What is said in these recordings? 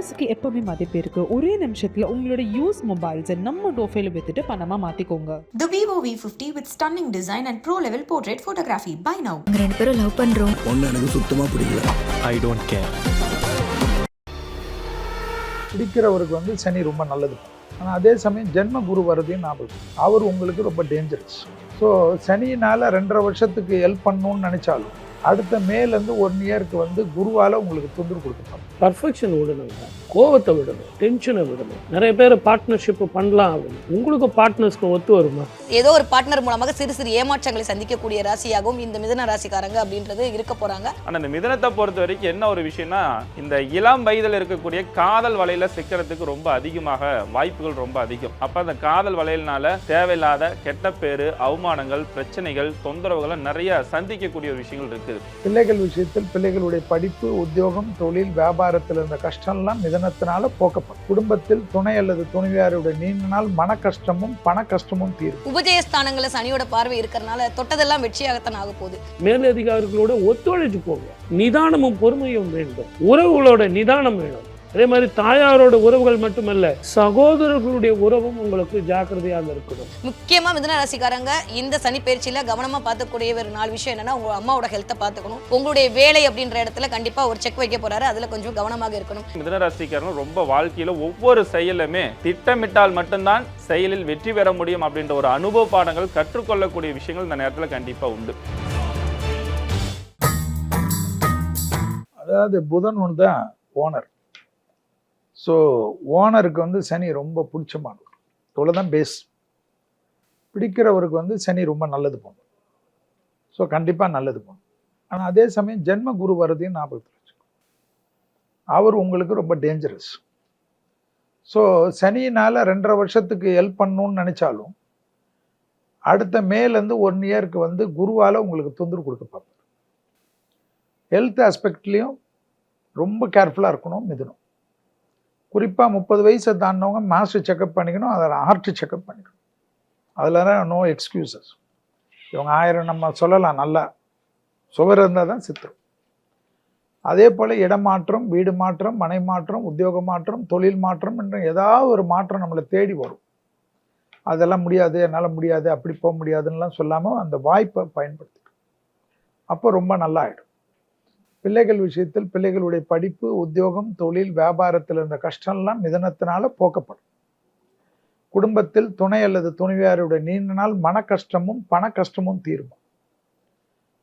மனசுக்கு எப்பவுமே மதிப்பு இருக்கு. ஒரே நிமிஷத்துல உங்களோட யூஸ் மொபைல்ஸை நம்ம டோஃபைல வித்துட்டு பணமா மாத்திக்கோங்க. The Vivo V50 with stunning design and pro level portrait photography. Buy now. நாங்க ரெண்டு பேரும் லவ் பண்றோம். ஒன்று எனக்கு சுத்தமாக பிடிக்கல ஐ டோன்ட் கேர் பிடிக்கிறவருக்கு வந்து சனி ரொம்ப நல்லது. ஆனால் அதே சமயம் ஜென்ம குரு வரதையும் ஞாபகம் அவர் உங்களுக்கு ரொம்ப டேஞ்சரஸ் ஸோ சனியினால் ரெண்டரை வருஷத்துக்கு ஹெல்ப் பண்ணணும்னு நினச்சாலும் அடுத்த மேலேருந்து ஒன் இயருக்கு வந்து குருவால் உங்களுக்கு தொந்தரவு கொடுத்துருப்பாங்க பர்ஃபெக்ஷன் விடணுங்க கோவத்தை விடணும். டென்ஷனை விடணும். நிறைய பேர் பார்ட்னர்ஷிப் பண்ணலாம் அப்படின்னு. உங்களுக்கு பார்ட்னர்ஸ்க்கு ஒத்து வருமா? ஏதோ ஒரு பார்ட்னர் மூலமாக சிறு சிறு ஏமாற்றங்களை சந்திக்கக்கூடிய ராசியாகவும் இந்த மிதன ராசிக்காரங்க அப்படின்றது இருக்க போறாங்க. ஆனால் இந்த மிதனத்தை பொறுத்த வரைக்கும் என்ன ஒரு விஷயம்னா இந்த இளம் வயதில் இருக்கக்கூடிய காதல் வலையில சிக்கிறதுக்கு ரொம்ப அதிகமாக வாய்ப்புகள் ரொம்ப அதிகம். அப்போ அந்த காதல் வலையினால தேவையில்லாத கெட்ட பேரு அவமானங்கள் பிரச்சனைகள் தொந்தரவுகளை நிறைய சந்திக்கக்கூடிய ஒரு விஷயங்கள் இருக்குது பிள்ளைகள் விஷயத்தில் பிள்ளைகளுடைய படிப்பு உத்தியோகம் தொழில் வியாபாரத்தில் இருந்த கஷ்டம்லாம் மிதனத்தினால போக்கப்படும் குடும்பத்தில் துணை அல்லது துணைவியாருடைய நீண்ட நாள் மன கஷ்டமும் பண கஷ்டமும் தீரும். உபஜயஸ்தானங்களில் சனியோட பார்வை இருக்கிறனால தொட்டதெல்லாம் வெற்றியாகத்தான் ஆக போகுது. மேலதிகாரிகளோட ஒத்துழைச்சு போங்க. நிதானமும் பொறுமையும் வேண்டும். உறவுகளோட நிதானம் வேணும். அதே மாதிரி தாயாரோட உறவுகள் மட்டுமல்ல சகோதரர்களுடைய உறவும் உங்களுக்கு ஜாக்கிரதையாக இருக்கணும். முக்கியமா மிதன ராசிக்காரங்க இந்த சனி பயிற்சியில கவனமா பார்த்துக்கூடிய ஒரு நாலு விஷயம் என்னன்னா உங்க அம்மாவோட ஹெல்த்தை பார்த்துக்கணும். உங்களுடைய வேலை அப்படின்ற இடத்துல கண்டிப்பா ஒரு செக் வைக்க போறாரு. அதுல கொஞ்சம் கவனமாக இருக்கணும். மிதனராசிக்காரன் ரொம்ப வாழ்க்கையில ஒவ்வொரு செயலுமே திட்டமிட்டால் மட்டும்தான் செயலில் வெற்றி பெற முடியும் அப்படின்ற ஒரு அனுபவ பாடங்கள் கற்றுக்கொள்ளக்கூடிய விஷயங்கள் இந்த நேரத்தில் கண்டிப்பா உண்டு. அதாவது புதன் ஒன்று தான் ஓனர் ஸோ ஓனருக்கு வந்து சனி ரொம்ப பிடிச்சமானது இவ்வளோதான் பேஸ் பிடிக்கிறவருக்கு வந்து சனி ரொம்ப நல்லது போகணும் ஸோ கண்டிப்பாக நல்லது போகும் ஆனால் அதே சமயம் ஜென்ம குரு வரதையும் ஞாபகத்தில் வச்சுக்கணும் அவர் உங்களுக்கு ரொம்ப டேஞ்சரஸ் ஸோ சனினால் ரெண்டரை வருஷத்துக்கு ஹெல்ப் பண்ணணும்னு நினச்சாலும் அடுத்த மேலேருந்து ஒன் இயருக்கு வந்து குருவால் உங்களுக்கு தொந்தரவு கொடுக்க பார்ப்பார். ஹெல்த் ஆஸ்பெக்ட்லேயும் ரொம்ப கேர்ஃபுல்லாக இருக்கணும் மிதனும் குறிப்பாக முப்பது வயசை தாண்டினவங்க மாஸ்டர் செக்கப் பண்ணிக்கணும் அதில் ஹார்ட் செக்கப் பண்ணிக்கணும். அதில் தான் நோ எக்ஸ்கியூசஸ் இவங்க ஆயிரம் நம்ம சொல்லலாம் நல்லா சுவர் இருந்தால் தான் சித்திரம். அதே போல் இடமாற்றம் வீடு மாற்றம் மனை மாற்றம் உத்தியோக மாற்றம் தொழில் மாற்றம் என்ற ஏதாவது ஒரு மாற்றம் நம்மளை தேடி வரும். அதெல்லாம் முடியாது என்னால் முடியாது அப்படி போக முடியாதுன்னெலாம் சொல்லாமல் அந்த வாய்ப்பை பயன்படுத்திக்கணும். அப்போ ரொம்ப நல்லா ஆயிடும். பிள்ளைகள் விஷயத்தில் பிள்ளைகளுடைய படிப்பு உத்தியோகம் தொழில் வியாபாரத்தில் இருந்த கஷ்டம்லாம் மிதனத்தினால போக்கப்படும். குடும்பத்தில் துணை அல்லது துணைவியாருடைய நீண்ட நாள் மன கஷ்டமும் பண கஷ்டமும் தீரும்.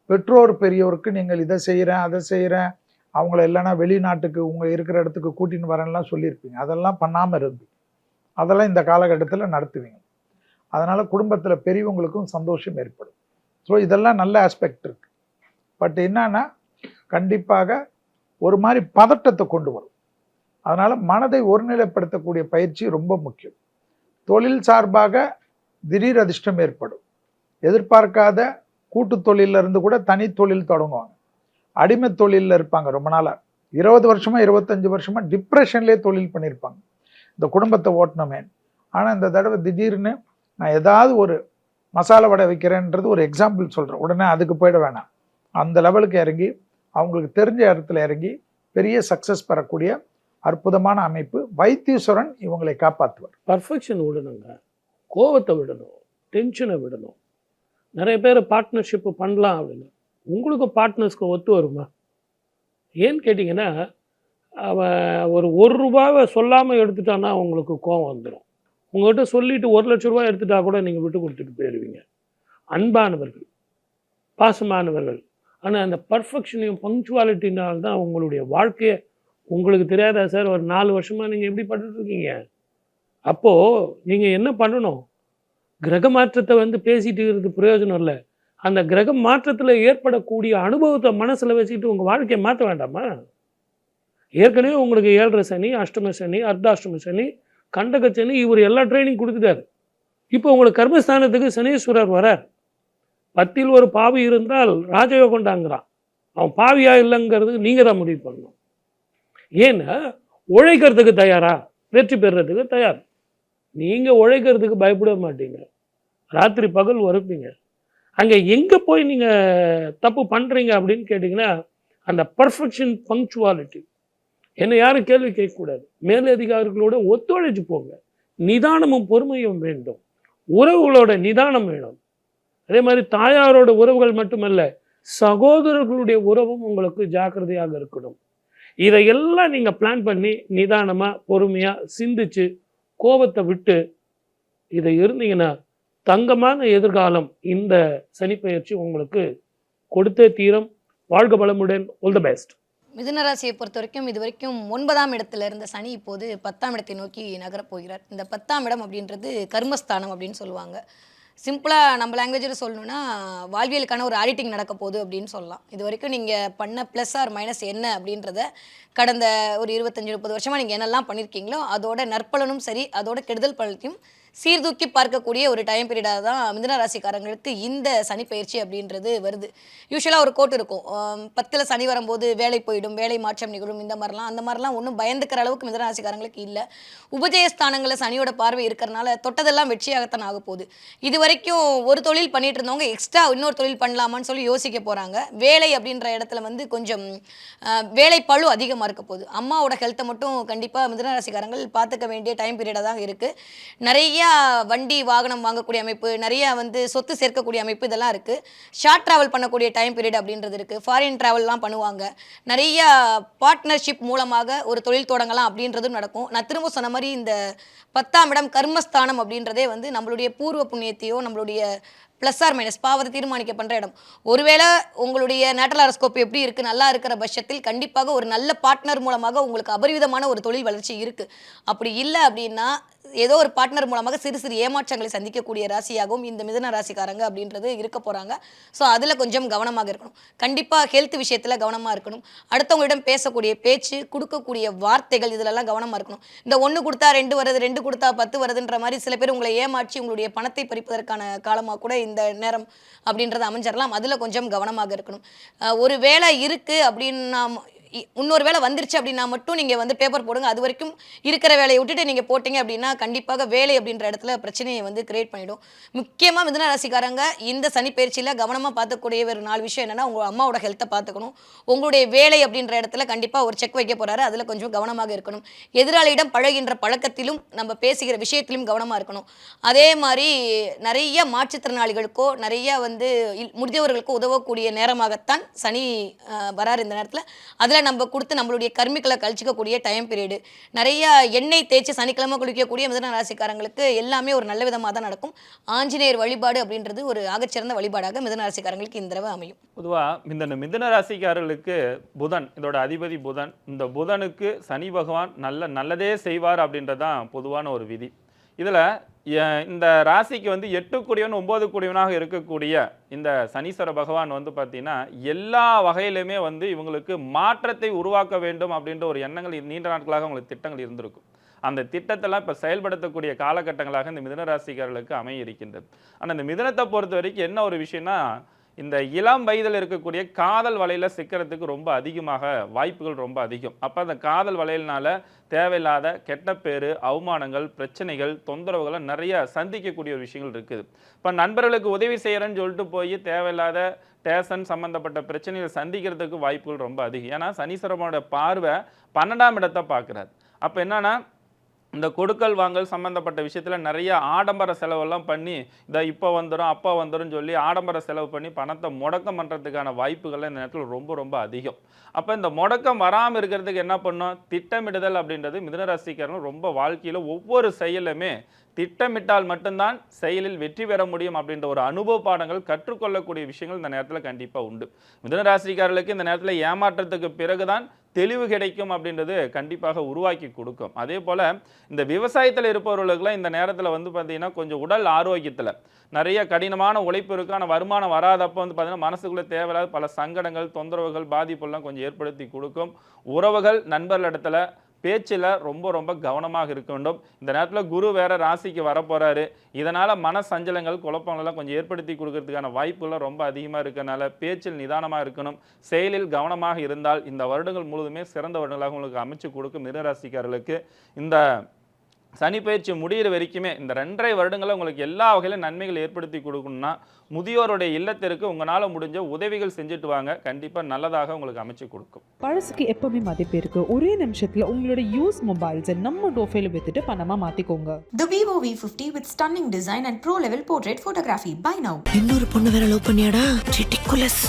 பெற்றோர் பெரியவருக்கு நீங்கள் இதை செய்கிறேன் அதை செய்கிறேன் அவங்கள இல்லைன்னா வெளிநாட்டுக்கு உங்கள் இருக்கிற இடத்துக்கு கூட்டின்னு வரேன்லாம் சொல்லியிருப்பீங்க. அதெல்லாம் பண்ணாமல் இருப்பீங்க அதெல்லாம் இந்த காலகட்டத்தில் நடத்துவீங்க. அதனால் குடும்பத்தில் பெரியவங்களுக்கும் சந்தோஷம் ஏற்படும். ஸோ இதெல்லாம் நல்ல ஆஸ்பெக்ட் இருக்குது பட் என்னன்னா கண்டிப்பாக ஒரு மாதிரி பதட்டத்தை கொண்டு வரும். அதனால் மனதை ஒருநிலைப்படுத்தக்கூடிய பயிற்சி ரொம்ப முக்கியம். தொழில் சார்பாக திடீர் அதிர்ஷ்டம் ஏற்படும். எதிர்பார்க்காத கூட்டு தொழிலிருந்து இருந்து கூட தனி தொழில் தொடங்குவாங்க. அடிமை தொழிலில் இருப்பாங்க ரொம்ப நாளாக இருபது வருஷமாக இருபத்தஞ்சி வருஷமாக டிப்ரெஷன்லேயே தொழில் பண்ணியிருப்பாங்க. இந்த குடும்பத்தை ஓட்டணுமே. ஆனால் இந்த தடவை திடீர்னு நான் ஏதாவது ஒரு மசாலா வடை வைக்கிறேன்றது ஒரு எக்ஸாம்பிள் சொல்கிறேன் உடனே அதுக்கு போயிட வேணாம். அந்த லெவலுக்கு இறங்கி அவங்களுக்கு தெரிஞ்ச இடத்துல இறங்கி பெரிய சக்ஸஸ் பெறக்கூடிய அற்புதமான அமைப்பு வைத்தீஸ்வரன் இவங்களை காப்பாற்றுவார். பர்ஃபெக்ஷன் விடணுங்க. கோவத்தை விடணும். டென்ஷனை விடணும். நிறைய பேர் பார்ட்னர்ஷிப் பண்ணலாம் அப்படின்னு. உங்களுக்கு பார்ட்னர்ஸ்க்கு ஒத்து வருமா? ஏன்னு கேட்டிங்கன்னா அவன் ஒரு ஒரு ரூபாவை சொல்லாமல் எடுத்துட்டான்னா உங்களுக்கு கோவம் வந்துடும் உங்கள்கிட்ட சொல்லிட்டு ஒரு லட்ச ரூபாய் எடுத்துட்டா கூட நீங்கள் விட்டு கொடுத்துட்டு போயிடுவீங்க அன்பானவர்கள் பாசமானவர்கள் ஆனால் அந்த பர்ஃபெக்ஷனையும் பங்க்சுவாலிட்டினால் தான் உங்களுடைய வாழ்க்கையை உங்களுக்கு தெரியாதா சார்? ஒரு நாலு வருஷமாக நீங்கள் எப்படி பண்ணிட்டுருக்கீங்க அப்போது நீங்கள் என்ன பண்ணணும்? கிரக மாற்றத்தை வந்து பேசிட்டு இருக்கிறது பிரயோஜனம் இல்லை. அந்த கிரக மாற்றத்தில் ஏற்படக்கூடிய அனுபவத்தை மனசில் வச்சுக்கிட்டு உங்கள் வாழ்க்கையை மாற்ற வேண்டாமா? ஏற்கனவே உங்களுக்கு ஏழரை சனி அஷ்டம சனி அர்த்தாஷ்டம சனி கண்டக சனி இவர் எல்லா ட்ரைனிங் கொடுத்துட்டாரு. இப்போ உங்களுக்கு கர்மஸ்தானத்துக்கு சனீஸ்வரர் வரார். பத்தில் ஒரு பாவி இருந்தால் ராஜயோகண்டாங்கிறான் அவன் பாவியா இல்லைங்கிறது நீங்கள் தான் முடிவு பண்ணணும். ஏன்னா உழைக்கிறதுக்கு தயாரா? வெற்றி பெறுறதுக்கு தயார். நீங்கள் உழைக்கிறதுக்கு பயப்பட மாட்டீங்க. ராத்திரி பகல் உரைப்பீங்க அங்கே எங்கே போய் நீங்கள் தப்பு பண்ணுறீங்க அப்படின்னு கேட்டிங்கன்னா அந்த பர்ஃபெக்ஷன் பங்க்சுவாலிட்டி என்னை யாரும் கேள்வி கேட்கக்கூடாது. மேலதிகாரிகளோட ஒத்துழைச்சு போங்க. நிதானமும் பொறுமையும் வேண்டும். உறவுகளோட நிதானம் வேணும். அதே மாதிரி தாயாரோட உறவுகள் மட்டுமல்ல சகோதரர்களுடைய உறவும் உங்களுக்கு ஜாக்கிரதையாக இருக்கணும். இதையெல்லாம் நீங்கள் பிளான் பண்ணி நிதானமாக பொறுமையாக சிந்திச்சு கோபத்தை விட்டு இதை இருந்தீங்கன்னா தங்கமான எதிர்காலம் இந்த சனிப்பெயர்ச்சி உங்களுக்கு கொடுத்தே தீரம். வாழ்க பலமுடன் ஆல் த பெஸ்ட் மிதுனராசியை பொறுத்த வரைக்கும் இது வரைக்கும் ஒன்பதாம் இடத்துல இருந்த சனி இப்போது பத்தாம் இடத்தை நோக்கி நகரப் போகிறார். இந்த பத்தாம் இடம் அப்படின்றது கர்மஸ்தானம் அப்படின்னு சொல்லுவாங்க. சிம்பிளாக நம்ம லாங்குவேஜில் சொல்லணும்னா வாழ்வியலுக்கான ஒரு ஆடிட்டிங் நடக்க போகுது அப்படின்னு சொல்லலாம். இது வரைக்கும் நீங்கள் பண்ண ப்ளஸ் ஆர் மைனஸ் என்ன அப்படின்றத கடந்த ஒரு இருபத்தஞ்சி முப்பது வருஷமாக நீங்கள் என்னெல்லாம் பண்ணியிருக்கீங்களோ அதோட நற்பலனும் சரி அதோட கெடுதல் பலத்தையும் சீர்தூக்கி பார்க்கக்கூடிய ஒரு டைம் பீரியடாக தான் மிதன ராசிக்காரங்களுக்கு இந்த சனி பயிற்சி அப்படின்றது வருது. யூஸ்வலாக ஒரு கோட் இருக்கும். பத்தில் சனி வரும்போது வேலை போயிடும் வேலை மாற்றம் நிகழும் இந்த மாதிரிலாம் அந்த மாதிரிலாம் ஒன்றும் பயந்துக்கிற அளவுக்கு மிதன ராசிக்காரங்களுக்கு இல்லை. உபஜயஸ்தானங்களில் சனியோட பார்வை இருக்கிறனால தொட்டதெல்லாம் வெற்றியாகத்தான் ஆக போகுது. இது வரைக்கும் ஒரு தொழில் பண்ணிட்டு இருந்தவங்க எக்ஸ்ட்ரா இன்னொரு தொழில் பண்ணலாமான்னு சொல்லி யோசிக்க போகிறாங்க வேலை அப்படின்ற இடத்துல வந்து கொஞ்சம் வேலை பழு அதிகமாக இருக்க போகுது. அம்மாவோட ஹெல்த்தை மட்டும் கண்டிப்பாக மிதன ராசிக்காரங்கள் பார்த்துக்க வேண்டிய டைம் பீரியடாக தான் இருக்குது நிறையா நிறையா வண்டி வாகனம் வாங்கக்கூடிய அமைப்பு நிறைய வந்து சொத்து சேர்க்கக்கூடிய அமைப்பு இதெல்லாம் இருக்குது ஷார்ட் ட்ராவல் பண்ணக்கூடிய டைம் பீரியட் அப்படின்றது இருக்குது ஃபாரின் ட்ராவல்லாம் பண்ணுவாங்க. நிறைய பார்ட்னர்ஷிப் மூலமாக ஒரு தொழில் தொடங்கலாம் அப்படின்றதும் நடக்கும். நான் திரும்ப சொன்ன மாதிரி இந்த பத்தாம் இடம் கர்மஸ்தானம் அப்படின்றதே வந்து நம்மளுடைய பூர்வ புண்ணியத்தையோ நம்மளுடைய ப்ளஸ் ஆர் மைனஸ் பாவத்தை தீர்மானிக்க பண்ணுற இடம். ஒருவேளை உங்களுடைய நேட்டல் அரஸ்கோப் எப்படி இருக்குது நல்லா இருக்கிற பட்சத்தில் கண்டிப்பாக ஒரு நல்ல பார்ட்னர் மூலமாக உங்களுக்கு அபரிவிதமான ஒரு தொழில் வளர்ச்சி இருக்குது அப்படி இல்லை அப்படின்னா ஏதோ ஒரு பார்ட்னர் மூலமாக சிறு சிறு ஏமாற்றங்களை சந்திக்கக்கூடிய ராசியாகவும் இந்த மிதன ராசிக்காரங்க அப்படின்றது இருக்க போகிறாங்க ஸோ அதில் கொஞ்சம் கவனமாக இருக்கணும். கண்டிப்பாக ஹெல்த் விஷயத்தில் கவனமாக இருக்கணும். அடுத்தவங்களிடம் பேசக்கூடிய பேச்சு கொடுக்கக்கூடிய வார்த்தைகள் இதிலெல்லாம் கவனமாக இருக்கணும். இந்த ஒன்று கொடுத்தா ரெண்டு வருது ரெண்டு கொடுத்தா பத்து வருதுன்ற மாதிரி சில பேர் உங்களை ஏமாற்றி உங்களுடைய பணத்தை பறிப்பதற்கான காலமாக கூட இந்த நேரம் அப்படின்றது அமைஞ்சிடலாம் அதில் கொஞ்சம் கவனமாக இருக்கணும். ஒரு வேலை இருக்குது அப்படின்னு நாம் இன்னொரு வேலை வந்துருச்சு அப்படின்னா மட்டும் நீங்கள் வந்து பேப்பர் போடுங்க. அது வரைக்கும் இருக்கிற வேலையை விட்டுட்டு நீங்கள் போட்டிங்க அப்படின்னா கண்டிப்பாக வேலை அப்படின்ற இடத்துல பிரச்சனையை வந்து கிரியேட் பண்ணிடும். முக்கியமாக மிதன ராசிக்காரங்க இந்த சனி பயிற்சியில் கவனமாக பார்த்துக்கூடிய ஒரு நாலு விஷயம் என்னென்னா உங்கள் அம்மாவோட ஹெல்த்தை பார்த்துக்கணும். உங்களுடைய வேலை அப்படின்ற இடத்துல கண்டிப்பாக ஒரு செக் வைக்க போகிறாரு அதில் கொஞ்சம் கவனமாக இருக்கணும். எதிராளியிடம் பழகின்ற பழக்கத்திலும் நம்ம பேசுகிற விஷயத்திலும் கவனமாக இருக்கணும். அதே மாதிரி நிறைய மாற்றுத்திறனாளிகளுக்கோ நிறைய வந்து முடிந்தவர்களுக்கோ உதவக்கூடிய நேரமாகத்தான் சனி வராரு இந்த நேரத்தில். அதில் நம்ம கொடுத்து நம்மளுடைய கர்மிகளை கழிச்சிக்கக்கூடிய டைம் பீரியடு நிறைய எண்ணெய் தேய்ச்சி சனிக்கிழமை குளிக்கக்கூடிய மிதன ராசிக்காரங்களுக்கு எல்லாமே ஒரு நல்ல விதமாக தான் நடக்கும். ஆஞ்சநேயர் வழிபாடு அப்படின்றது ஒரு ஆகச்சிறந்த வழிபாடாக மிதன ராசிக்காரங்களுக்கு இந்த தடவை அமையும். பொதுவாக இந்த மிதன ராசிக்காரர்களுக்கு புதன் இதோட அதிபதி புதன் இந்த புதனுக்கு சனி பகவான் நல்ல நல்லதே செய்வார் அப்படின்றது தான் பொதுவான ஒரு விதி. இதில் இந்த ராசிக்கு வந்து எட்டு கூடியவன் ஒம்பது கூடியவனாக இருக்கக்கூடிய இந்த சனீஸ்வர பகவான் வந்து பார்த்தீங்கன்னா எல்லா வகையிலுமே வந்து இவங்களுக்கு மாற்றத்தை உருவாக்க வேண்டும் அப்படின்ற ஒரு எண்ணங்கள் நீண்ட நாட்களாக அவங்களுக்கு திட்டங்கள் இருந்திருக்கும். அந்த திட்டத்தெல்லாம் இப்போ செயல்படுத்தக்கூடிய காலகட்டங்களாக இந்த மிதன ராசிக்காரர்களுக்கு அமைய இருக்கின்றது. ஆனால் இந்த மிதனத்தை பொறுத்த வரைக்கும் என்ன ஒரு விஷயம்னா இந்த இளம் வயதில் இருக்கக்கூடிய காதல் வலையில் சிக்கிறதுக்கு ரொம்ப அதிகமாக வாய்ப்புகள் ரொம்ப அதிகம். அப்போ அந்த காதல் வலையினால தேவையில்லாத கெட்ட பேர் அவமானங்கள் பிரச்சனைகள் தொந்தரவுகளை நிறைய சந்திக்கக்கூடிய ஒரு விஷயங்கள் இருக்குது. இப்போ நண்பர்களுக்கு உதவி செய்கிறேன்னு சொல்லிட்டு போய் தேவையில்லாத டேஷன் சம்மந்தப்பட்ட பிரச்சனைகளை சந்திக்கிறதுக்கு வாய்ப்புகள் ரொம்ப அதிகம். ஏன்னா சனீஸ்வரனோட பார்வை பன்னெண்டாம் இடத்தை பார்க்குறாரு. அப்போ என்னென்னா இந்த கொடுக்கல் வாங்கல் சம்மந்தப்பட்ட விஷயத்தில் நிறைய ஆடம்பர செலவெல்லாம் பண்ணி இதை இப்போ வந்துடும் அப்போ வந்துடும் சொல்லி ஆடம்பர செலவு பண்ணி பணத்தை முடக்கம் பண்ணுறதுக்கான வாய்ப்புகள் இந்த நேரத்தில் ரொம்ப ரொம்ப அதிகம். அப்போ இந்த முடக்கம் வராமல் இருக்கிறதுக்கு என்ன பண்ணும்? திட்டமிடுதல் அப்படின்றது மிதனராசிக்காரன் ரொம்ப வாழ்க்கையில் ஒவ்வொரு செயலுமே திட்டமிட்டால் மட்டும்தான் செயலில் வெற்றி பெற முடியும் அப்படின்ற ஒரு அனுபவ பாடங்கள் கற்றுக்கொள்ளக்கூடிய விஷயங்கள் இந்த நேரத்தில் கண்டிப்பாக உண்டு. மிதனராசிக்காரர்களுக்கு இந்த நேரத்தில் ஏமாற்றத்துக்கு பிறகுதான் தெளிவு கிடைக்கும் அப்படின்றது கண்டிப்பாக உருவாக்கி கொடுக்கும். அதே போல் இந்த விவசாயத்தில் இருப்பவர்களுக்குலாம் இந்த நேரத்தில் வந்து பார்த்திங்கன்னா கொஞ்சம் உடல் ஆரோக்கியத்தில் நிறைய கடினமான உழைப்பு இருக்கு. ஆனால் வருமானம் வராதப்போ வந்து பார்த்திங்கன்னா மனசுக்குள்ளே தேவையில்லாத பல சங்கடங்கள் தொந்தரவுகள் பாதிப்பெல்லாம் கொஞ்சம் ஏற்படுத்தி கொடுக்கும். உறவுகள் நண்பர்களிடத்துல பேச்சில் ரொம்ப ரொம்ப கவனமாக இருக்க வேண்டும். இந்த நேரத்தில் குரு வேற ராசிக்கு வரப்போகிறாரு இதனால் மன சஞ்சலங்கள் குழப்பங்களெல்லாம் கொஞ்சம் ஏற்படுத்தி கொடுக்கறதுக்கான வாய்ப்புகள் ரொம்ப அதிகமாக இருக்கனால பேச்சில் நிதானமாக இருக்கணும். செயலில் கவனமாக இருந்தால் இந்த வருடங்கள் முழுதுமே சிறந்த வருடங்களாக உங்களுக்கு அமைச்சு கொடுக்கும் மிருகராசிக்காரர்களுக்கு இந்த சனி பயிற்சி முடியிற வரைக்குமே இந்த ரெண்டரை வருடங்களில் உங்களுக்கு எல்லா வகையிலும் நன்மைகள் ஏற்படுத்தி கொடுக்கணும்னா முதியோருடைய இல்லத்திற்கு உங்களால் முடிஞ்ச உதவிகள் செஞ்சுட்டு வாங்க. கண்டிப்பாக நல்லதாக உங்களுக்கு அமைச்சு கொடுக்கும். பழசுக்கு எப்பவுமே மதிப்பு இருக்கு. ஒரே நிமிஷத்துல உங்களோட யூஸ் மொபைல்ஸை நம்ம டோஃபைல வித்துட்டு பணமா மாத்திக்கோங்க. The Vivo V50 with stunning design and pro level portrait photography. Buy now. இன்னொரு பொண்ணு வேற லவ் பண்ணியாடா? ரிடிகுலஸ்